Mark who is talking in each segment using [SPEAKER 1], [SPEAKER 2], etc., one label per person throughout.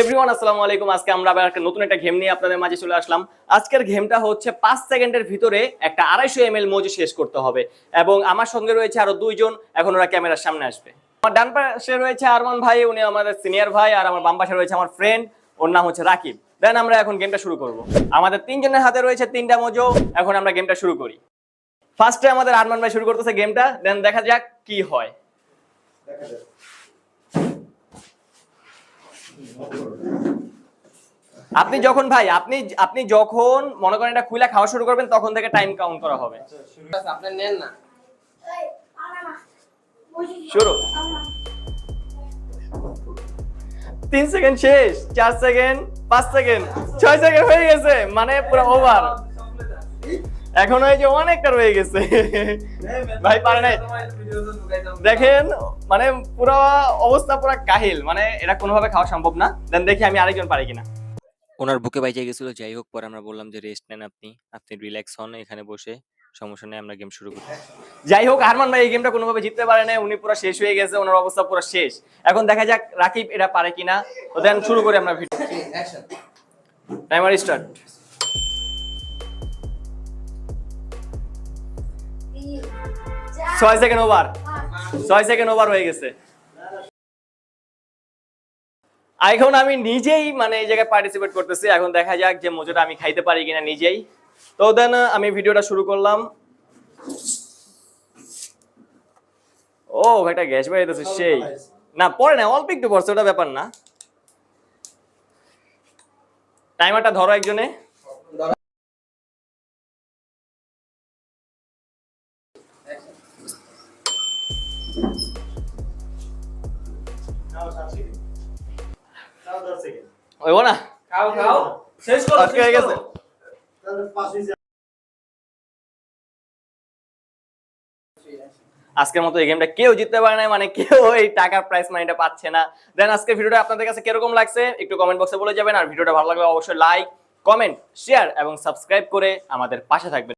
[SPEAKER 1] Everyone আসসালামু আলাইকুম। আজকে আমরা আবার একটা নতুন একটা গেম নিয়ে আপনাদের মাঝে চলে আসলাম। আজকের গেমটা হচ্ছে পাঁচ সেকেন্ডের ভিতরে একটা আড়াইশো এম এল মজু শেষ করতে হবে। এবং আমার সঙ্গে রয়েছে আরও দুইজন। এখন ওরা ক্যামেরার সামনে আসবে। আমার ডান পাশে রয়েছে আরমান ভাই, উনি আমাদের সিনিয়র ভাই, আর আমার বাম পাশে রয়েছে আমার ফ্রেন্ড ওর নাম হচ্ছে রাকিব। দেন আমরা এখন গেমটা শুরু করব। আমাদের তিনজনের হাতে রয়েছে তিনটা মজো এখন আমরা গেমটা শুরু করি। ফার্স্টে আমাদের আরমান ভাই শুরু করতেছে গেমটা দেন দেখা যাক কি হয়। আপনি যখন ভাই আপনি আপনি যখন মনে করেন এটা খুলে খাওয়া শুরু করবেন তখন থেকে টাইম কাউন্ট করা হবে।
[SPEAKER 2] আপনি নেন না।
[SPEAKER 1] শুরু। তিন সেকেন্ড শেষ চার সেকেন্ড পাঁচ সেকেন্ড ছয় সেকেন্ড হয়ে গেছে মানে পুরো ওভার এখন ওই যে অনেকটা রয়ে গেছে। ভাই পারে নাই। দেখেন মানে পুরো অবস্থা পুরো কাহিল মানে এটা কোনোভাবে খাওয়া সম্ভব না। দেন দেখি আমি আরেকজন পারি কিনা।
[SPEAKER 3] ওনার বুকে বাইজে গেছিল যাই হোক পরে আমরা বললাম যে রেস্ট নেন আপনি। আপনি রিল্যাক্স হন এখানে বসে সমস্যা নেই আমরা গেম শুরু করি।
[SPEAKER 1] যাই হোক আরমান ভাই এই গেমটা কোনোভাবে জিততে পারে না উনি পুরো শেষ হয়ে গেছে ওনার অবস্থা পুরো শেষ। এখন দেখা যাক রাকিব এটা পারে কিনা। তো দেন শুরু করি আমরা ভিডিও
[SPEAKER 2] অ্যাকশন
[SPEAKER 1] টাইমার স্টার্ট ছয় সেকেন্ড ওভার ছয় সেকেন্ড ওভার হয়ে গেছে। এখন আমি নিজেই মানে এই জায়গায় পার্টিসিপেট করতেছি। এখন দেখা যাক যে মজুটা আমি খাইতে পারি কিনা নিজেই। তো দেন, আমি ভিডিওটা শুরু করলাম। ও একটা গ্যাস বেরিয়েছে সেই। না, পরে না, অল্প একটু পড়ছে, ওটা ব্যাপার না। টাইমারটা ধরো একজনে। ওইব না
[SPEAKER 2] খাও খাও। শেষ করো
[SPEAKER 1] আজকে হয়ে গেছে। আজকের মতো এই গেমটা কেউ জিততে পারে না মানে কেউ এই টাকার প্রাইস মানিটা পাচ্ছে না। দেন আজকের ভিডিওটা আপনাদের কাছে কীরকম লাগছে একটু কমেন্ট বক্সে বলে যাবেন আর ভিডিওটা ভালো লাগলে অবশ্যই লাইক কমেন্ট শেয়ার এবং সাবস্ক্রাইব করে আমাদের পাশে থাকবেন।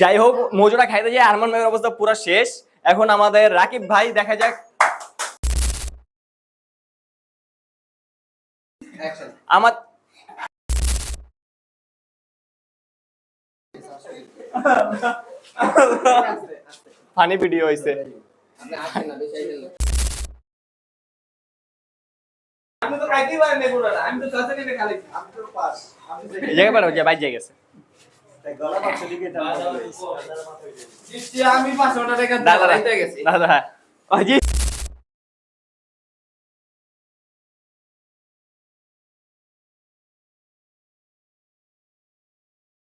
[SPEAKER 1] যাই হোক মজুরা খাইতে যায় আরমান ভাইয়ের অবস্থা পুরো শেষ। এখন আমাদের রাকিব ভাই দেখা যাক আমার ফানি ভিডিও
[SPEAKER 2] না
[SPEAKER 4] আমি তো খাইতেই পারি না পুরোটা। আমি তো ছয় সেকেন্ডে খালি আমি তো পাস আমি
[SPEAKER 1] এই পারো যে বাইর গেছে।
[SPEAKER 4] আমি পাঁচশোটা টাকা
[SPEAKER 1] দাদা দাদা।